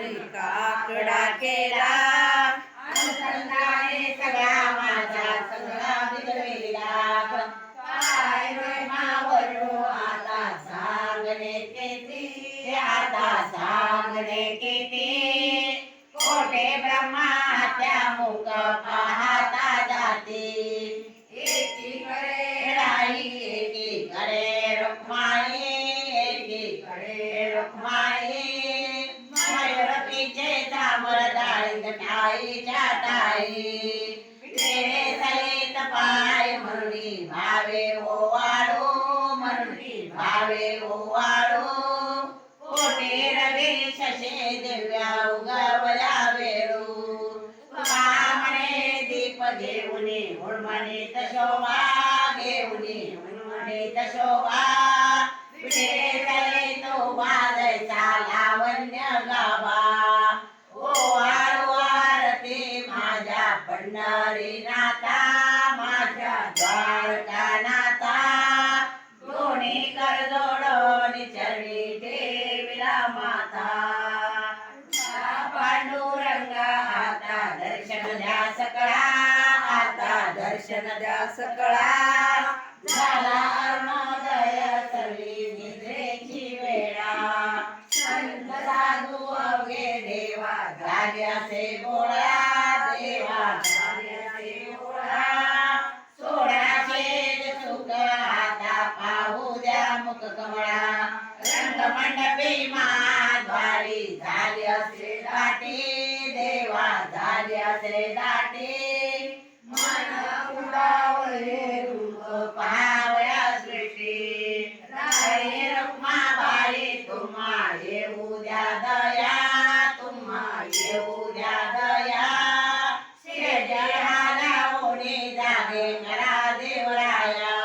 काकडा केला. अनुसंधाने सगळा माझा सगळा बिघडलेला काय आता सांगणे किती? आता सांगणे किती? कोठे ब्रह्मा त्या मुख पाहता जाते? एकीकडे राई एकीकडे रुक्माई एकीकडे रुक्माई आईच्या ताई. सकळा आता दर्शन द्या सकळा. झाला अरुणोदय सर्वी निद्रेची वेळा. संत साधू अवघे देवा झाल्याचे गोळा. देवा झाले असे गोळा सुख आता पाहू द्या मुख कमळा. रंग मंडपी महाद्वारी झाली असे दाटे. देवा झाले असे दाटे. पाहावया सृष्टी राये रुक्माबाई तुम्हा येऊ द्या दया तुम्हा येऊ द्या. दया शेजाऱ्याला ओढे जागे करा देवराया.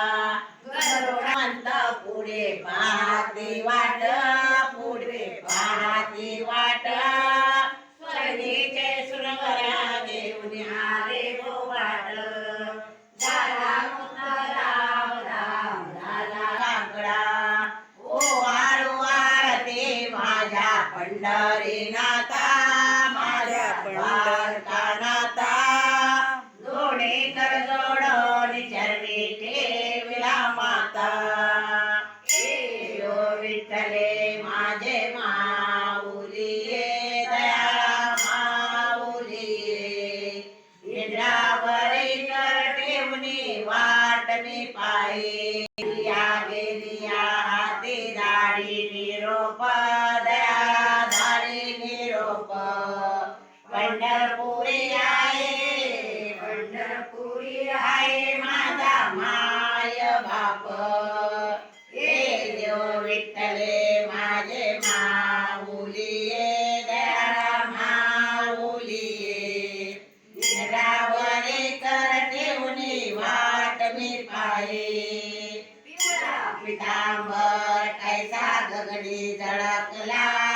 गरुडांत पुढे पाहते वाट पुढे पाहते वाट. स्वर्गीचे सुरवरा देऊन आले गो वाट मी पायी या गेली हाती दाढी निरोप दया दाढी निरोप. पंढरपुरी आहे पंढरपुरी आहे माझा माय बाप. हे देव विठ्ठले माझे माऊली दया माऊली इंद्रावरी थांबट ऐसा गगडी धडकला.